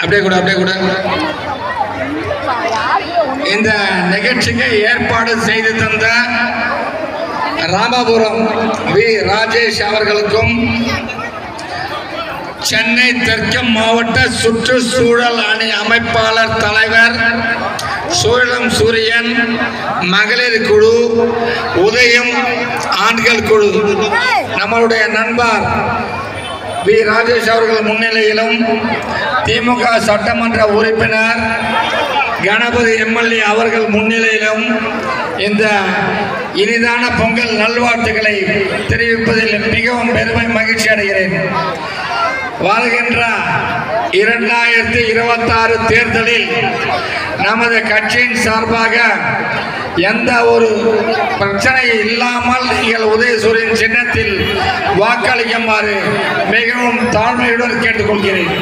அப்படியே கூட அப்படியே கூட. இந்த நிகழ்ச்சிக்கு ஏற்பாடு செய்து தந்த ராமபுரம் வி. ராஜேஷ் அவர்களுக்கும் சென்னை தெற்கு மாவட்ட சுற்றுச்சூழல் அணி அமைப்பாளர் தலைவர் சூழலம் சூரியன் மகளிர் குழு உதயம் ஆண்கள் குழு. நம்மளுடைய நண்பர் வி. ராஜேஷ் அவர்கள் முன்னிலையிலும் திமுக சட்டமன்ற உறுப்பினர் கணபதி எம்எல்ஏ அவர்கள் முன்னிலையிலும் இந்த இனிதான பொங்கல் நல்வாழ்த்துக்களை தெரிவிப்பதில் மிகவும் பெருமை மகிழ்ச்சி அடைகிறேன். வாழ்கின்ற இரண்டாயிரத்தி இருபத்தாறு தேர்தலில் நமது கட்சியின் சார்பாக எந்த ஒரு பிரச்சனை இல்லாமல் நீங்கள் உதயசூரியன் சின்னத்தில் வாக்களிக்குமாறு மிகவும் தாழ்மையுடன் கேட்டுக்கொள்கிறேன்.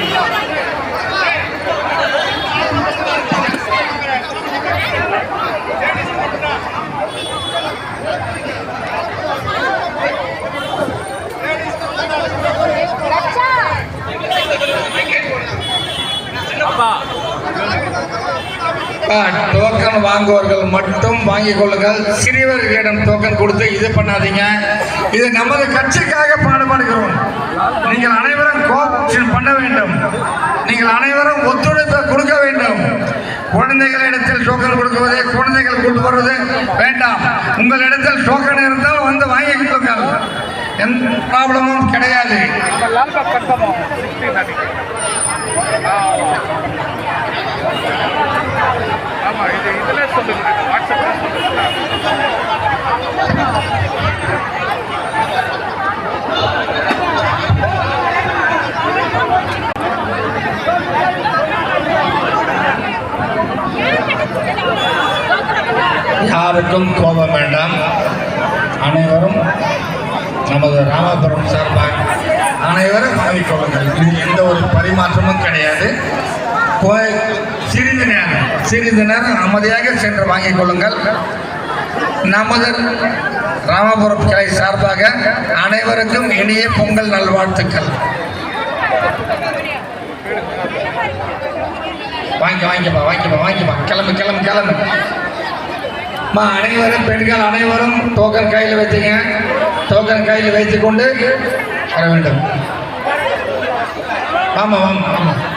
டோக்கன் வாங்குவவர்கள் மட்டும் வாங்கிக் கொள்ளுங்கள். சிறியவர்களிடம் டோக்கன் கொடுத்து இது பண்ணாதீங்க. இது நமது கட்சிக்காக பாடுபடுகிறோம். நீங்கள் அனைவரும் கோஆபரேஷன் பண்ண வேண்டும். நீங்கள் அனைவரும் ஒத்துழைப்பை கொடுக்க வேண்டும். குழந்தைகளிடத்தில் டோக்கன் கொடுக்குவது குழந்தைகள் கொண்டு வருவது வேண்டாம். உங்களிடத்தில் டோக்கன் இருந்தால் வந்து வாங்கிக் கொள்ளுங்கள். எந்த ப்ராப்ளமும் கிடையாது. யாருக்கும் கோபம் வேண்டாம். அனைவரும் நமது ராமபுரம் சார்பாக அனைவரும் வாங்கிக் கொள்ளுங்கள் இது எந்த ஒரு பரிமாற்றமும் கிடையாது. சிறிது நேரம் சிறிது நேரம் அமைதியாக சென்று வாங்கிக் கொள்ளுங்கள். நமது ராமபுரம் கிளை சார்பாக அனைவருக்கும் இனிய பொங்கல் நல்வாழ்த்துக்கள். வாங்கி வாங்கிப்பா வாங்கிப்பா வாங்கிப்பா. கிளம்பு கிளம்பு கிளம்பு. அனைவரும் பெண்கள் அனைவரும் டோக்கன் கையில் வச்சுங்க டோக்கன் கையில் வைத்துக்கொண்டு வர வேண்டும். ஆமாம் ஆமாம் ஆமாம்